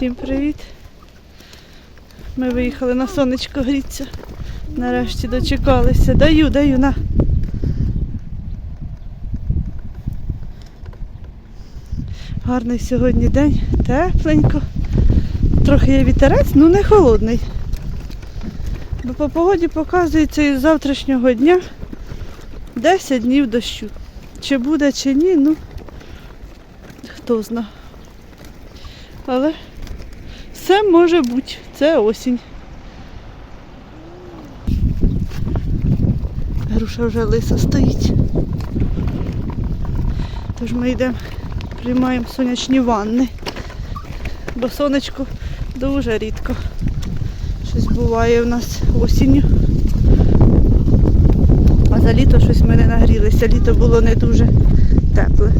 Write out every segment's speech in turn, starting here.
Всім привіт! Ми виїхали на сонечко гріться. Нарешті дочекалися. Даю, даю, на. Гарний сьогодні день, тепленько. Трохи є вітерець, ну не холодний. Бо по погоді показується із завтрашнього дня 10 днів дощу. Чи буде, чи ні, ну хто зна. Але все може бути. Це осінь. Груша вже лиса стоїть. Тож ми йдемо, приймаємо сонячні ванни. Бо сонечко дуже рідко. Щось буває у нас осінню. А за літо щось ми не нагрілися. Літо було не дуже тепле.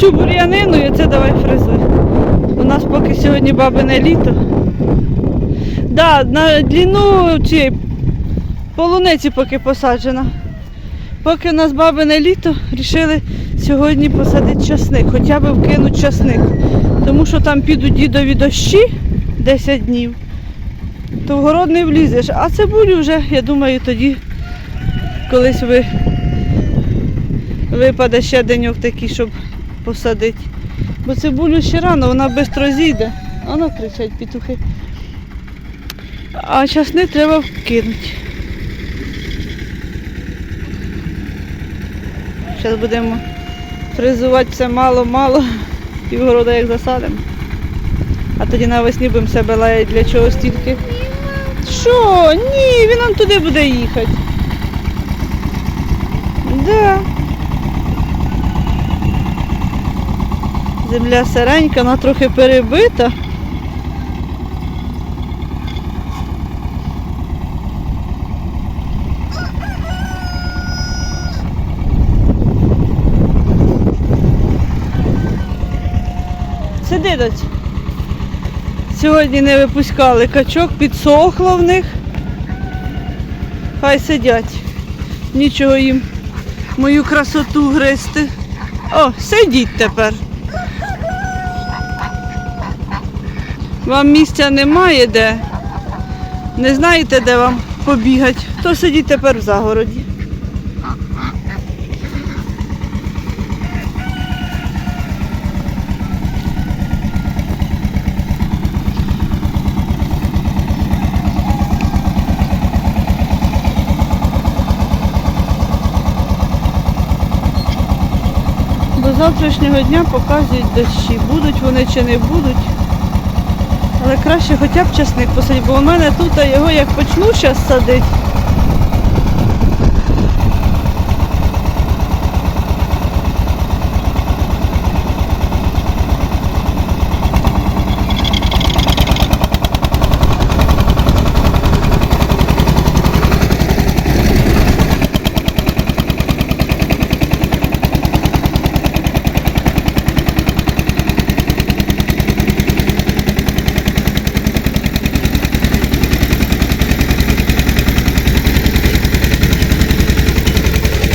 Цю бур'янину і це давай фрезуй. У нас поки сьогодні бабине літо. Да, на длину цієї полуниці поки посаджена. Поки у нас бабине літо, вирішили сьогодні посадити часник, хоча б вкинути часник. Тому що там підуть дідові дощі 10 днів, то в город не влізеш. А цибулю вже, я думаю, тоді колись ви випаде ще деньок такий, щоб посадити. Бо цибулю ще рано, вона швидко зійде. Воно кричать петухи. А часник треба вкинути. Зараз будемо фризувати все мало-мало, півгорода як засадимо. А тоді навесні будемо себе лаяти для чого стільки. Що? Ні, він нам туди буде їхати. Да. Земля сиренька, вона трохи перебита. Сиди доць. Сьогодні не випускали качок, підсохло в них. Хай сидять. Нічого їм мою красоту гристи. О, сидіть тепер. Вам місця немає де. Не знаєте, де вам побігати, то сидіть тепер в загороді. До завтрашнього дня показують дощі, будуть вони чи не будуть. Але краще хоча б часник посадити, бо у мене тут його як почну зараз садити.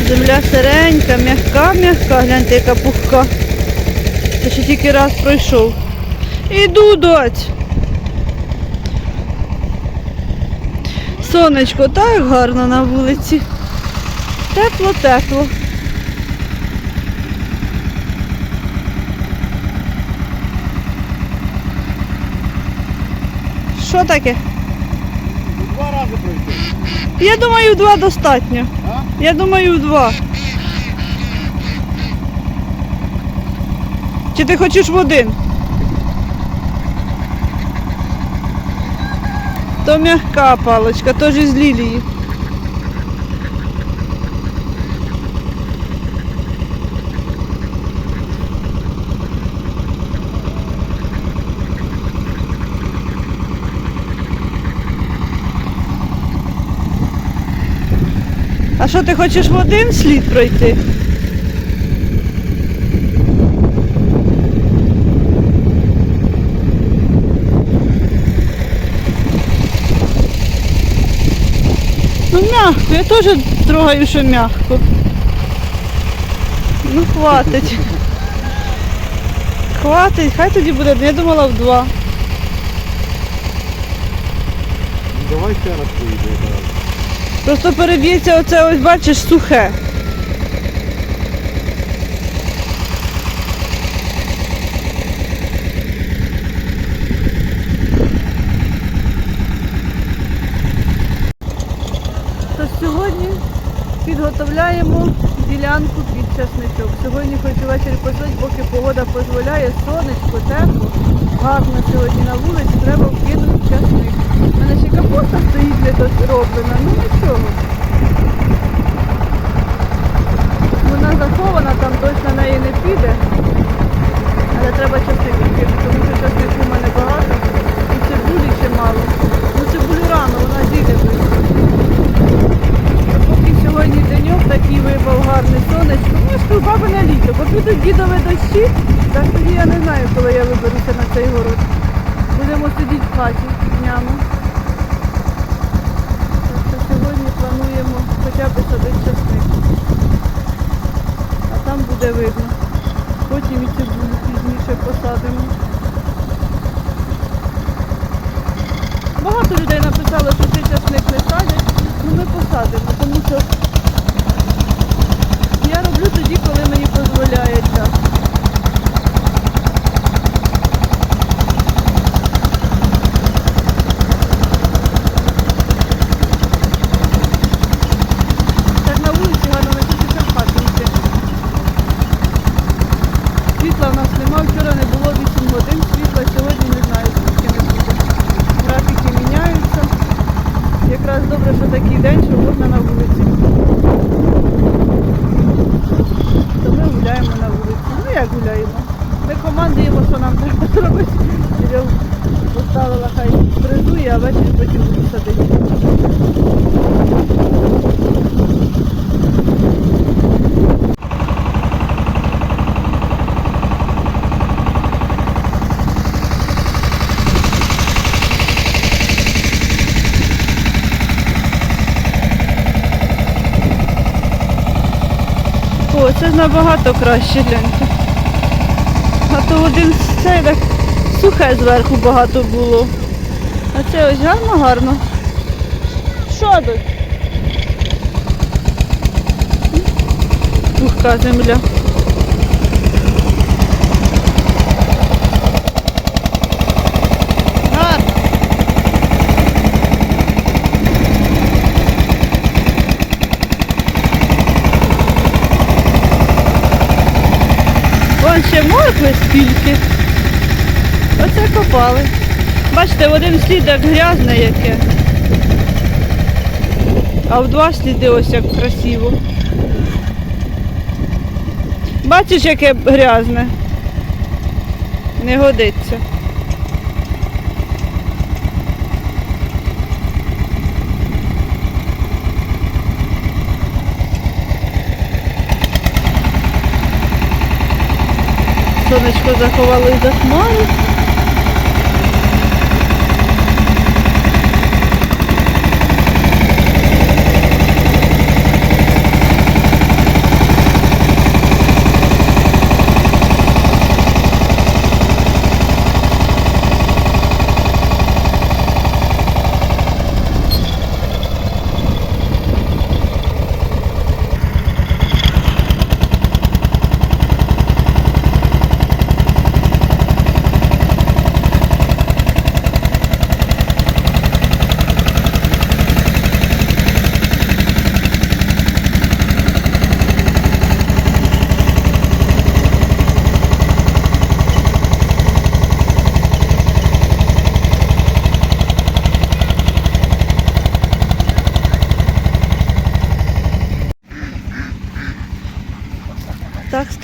Земля сиренька, м'яка, м'яка, гляньте, яка пухка. Це ще тільки раз пройшов. Іду, доць. Сонечко, так гарно на вулиці. Тепло, тепло. Що таке? Два рази пройти. Я думаю, два достатньо. А? Я думаю, два. Чи ти хочеш в один? То м'яка паличка, теж із лілії. А що ти хочеш в один слід пройти? Ну м'ягко, я теж трогаю, що м'ягко. Ну хватить. Хватить, хай тоді буде, я думала в два. Давай ще раз поїде. Просто переб'ється оце, ось бачиш, сухе. То сьогодні підготовляємо ділянку під часничок. Сьогодні хочу ввечері посадити, поки погода дозволяє, сонечко, тепло, гарно сьогодні на вулиці, треба вкинути часник. У мене ще капуста стоїть не дороблена, ну нічого. Вона захована, там дощ на неї не піде. Але треба часник відкинути, тому що часнику в мене багато. І цибулі чимало. Ну цибулю рано, вона зійде швидко. А Поки сьогодні деньок такий випав гарний сонечко. Ну, я ж кажу, баби на літо. Дідові дощі, так тоді я не знаю, коли я виберуся на цей город. Будемо сидіти в хаті днями. Так що сьогодні плануємо хоча б садити часник. А там буде видно. Потім і цибулю пізніше посадимо. Багато людей написало, що цей часник не садять. Ну ми посадимо, тому що я роблю тоді, коли мені дозволяє час. Так на вулиці гарно не хочеться в хату йти. Світла в нас нема, вчора не було 8 годин світла, сьогодні не знаю, скільки не буде. Графіки міняються. Якраз добре, що такий день, що можна на вулиці. То ми гуляємо на вулиці. Ну як гуляємо? Ми командуємо, що нам треба зробити. Серег поставила хай фрезує, а ввечері потім буду садити. О, це ж набагато краще, гляньте. А то один цей так сухе зверху багато було. А це ось гарно гарно. Що тут? Пухка земля. Гарно. Он ще моркви скільки. Оце копали. Бачите, в один слід як грязне яке. А в два сліди ось як красиво. Бачиш, яке грязне. Не годиться. Сонечко заховали за хмару.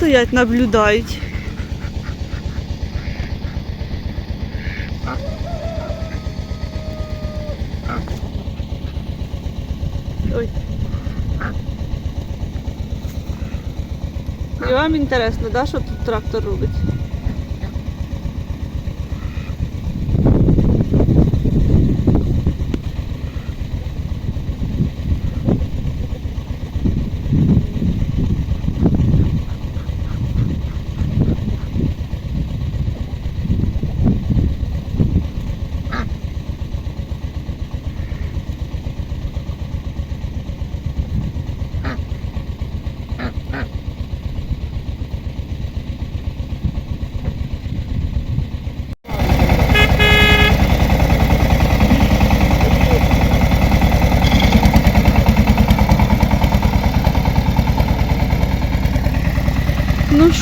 Стоять, наблюдають. Ой. І вам інтересно, да, що тут трактор робить?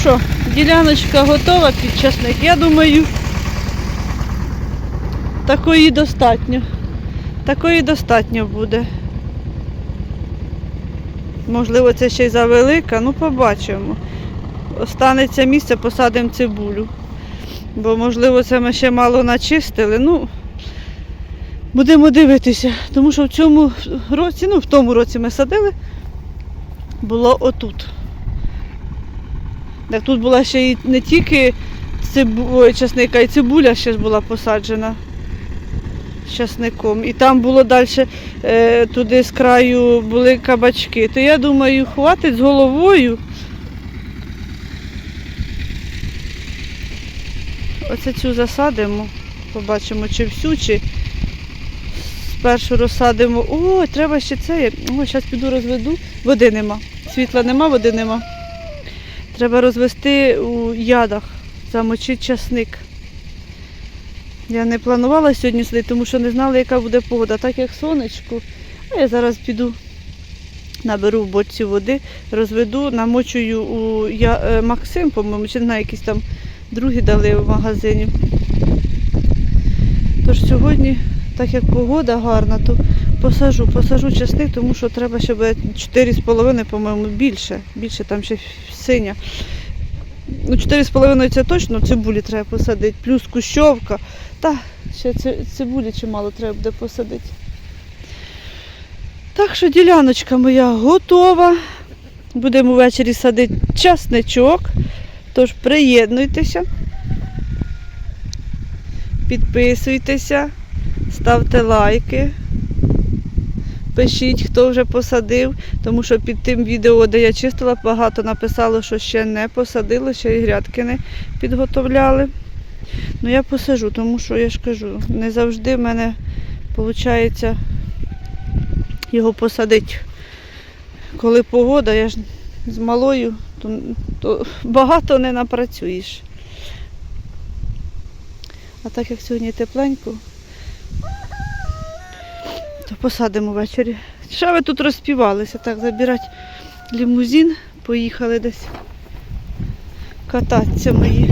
Що, діляночка готова під часник. Я думаю, такої достатньо. Такої достатньо буде. Можливо, це ще й завелика, ну побачимо. Останеться місце, посадимо цибулю. Бо, можливо, це ми ще мало начистили. Ну, будемо дивитися. Тому що в цьому році, ну в тому році ми садили, було отут. Так тут була ще й не тільки цибу... часника, і цибуля ще ж була посаджена з часником. І там було далі е, туди з краю були кабачки. То я думаю, хватить з головою. Оце цю засадимо, побачимо, чи всю, чи спершу розсадимо. О, треба ще це. О, зараз піду розведу. Води нема. Світла нема, води нема. Треба розвести у ядах, замочити часник. Я не планувала сьогодні сидіти, тому що не знала, яка буде погода. Так як сонечко. А я зараз піду, наберу в боці води, розведу, намочую у я, е, Максим, по-моєму, чи знаю, якісь там другі дали в магазині. Тож сьогодні, так як погода гарна, то посажу, посажу часник, тому що треба, щоб 4,5, по-моєму, більше. Більше там ще синя. Ну, 4,5 це точно, цибулі треба посадити, плюс кущовка. Та, ще цибулі чимало треба буде посадити. Так що діляночка моя готова. Будемо ввечері садити часничок. Тож приєднуйтеся, підписуйтеся, ставте лайки. Пишіть, хто вже посадив, тому що під тим відео, де я чистила, багато написало, що ще не посадило, ще і грядки не підготовляли. Ну я посажу, тому що я ж кажу, не завжди в мене виходить його посадити. Коли погода, я ж з малою, то, то багато не напрацюєш. А так як сьогодні тепленько, то посадимо ввечері. Що ви тут розпівалися? Так, забирати лімузин, поїхали десь. кататися мої.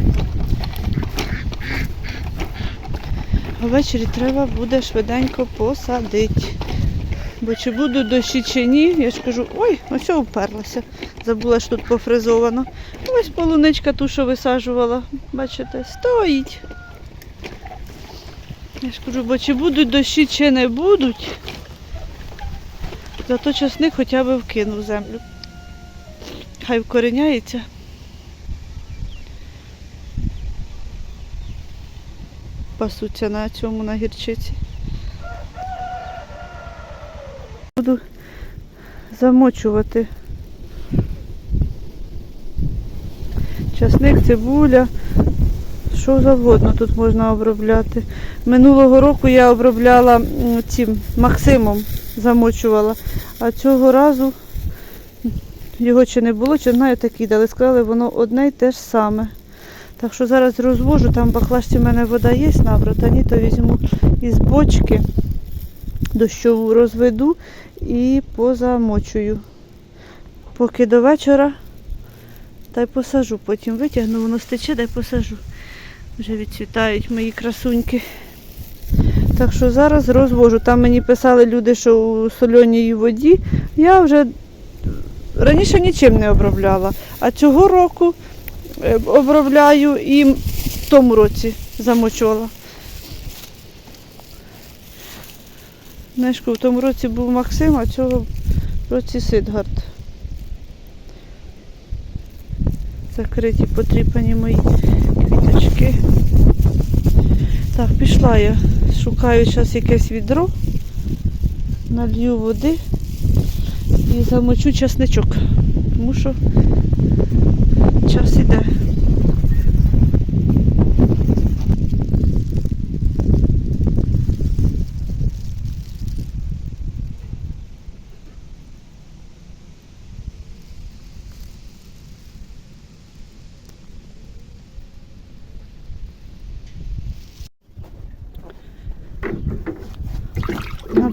А ввечері треба буде швиденько посадити. Бо чи будуть дощі чи ні, я ж кажу, ой, ось я вперлася. Забула, що тут пофризовано. Ось полуничка ту, що висаджувала. Бачите, стоїть. Я ж кажу, бо чи будуть дощі, чи не будуть. Зато часник хоча б вкинув землю. Хай вкореняється. Пасуться на цьому на гірчиці. Буду замочувати. Часник, цибуля, що завгодно тут можна обробляти. Минулого року я обробляла цим Максимом, замочувала, а цього разу його чи не було, чи знаю такі дали. Сказали, воно одне й те ж саме. Так що зараз розвожу, там в баклажці в мене вода є набрата, ні, то візьму із бочки дощову розведу і позамочую. Поки до вечора та й посажу. Потім витягну, воно стече, та й посажу. Вже відцвітають мої красуньки. Так що зараз розвожу. Там мені писали люди, що у соленій воді я вже раніше нічим не обробляла. А цього року е, обробляю і в тому році замочувала. Знаєш, в тому році був Максим, а цього році Сидгард. Закриті, потріпані мої квіточки. Так, пішла я. Шукаю зараз якесь відро, налью води і замочу часничок, тому що час іде.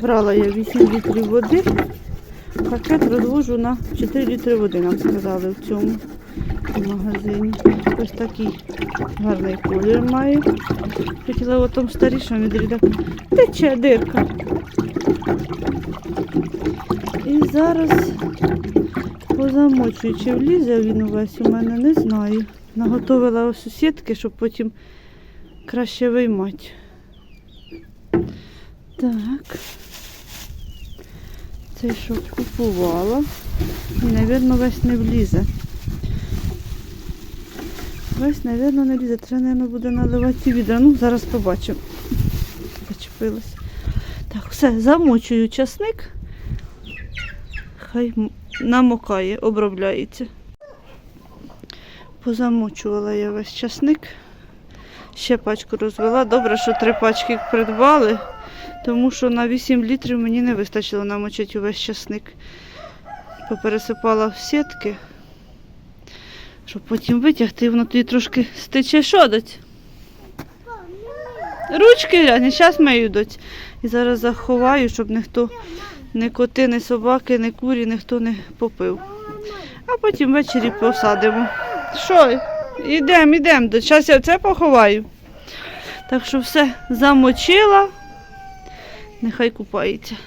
Набрала я 8 літрів води. Пакет розвожу на 4 літри води, нам сказали в цьому магазині. Ось такий гарний колір має. Хотіла в тому старішому відрідок. Тече дирка. І зараз позамочую, чи влізе він увесь у мене, не знаю. Наготовила у сусідки, щоб потім краще виймати. Так. Цей що купувала. І, мабуть, весь не влізе. Весь, мабуть, не влізе. Треба, мабуть, буде наливати відра. Ну, зараз побачимо. Зачепилась. Так, все, замочую часник. Хай намокає, обробляється. Позамочувала я весь часник. Ще пачку розвела. Добре, що три пачки придбали тому що на 8 літрів мені не вистачило намочити увесь часник. Попересипала в сітки, щоб потім витягти, воно тоді трошки стече шодить. Ручки глянь, зараз мию доць. І зараз заховаю, щоб ніхто, ні коти, ні собаки, ні курі, ніхто не попив. А потім ввечері посадимо. Що? Ідемо, ідемо. Зараз я це поховаю. Так що все замочила. Нехай купається.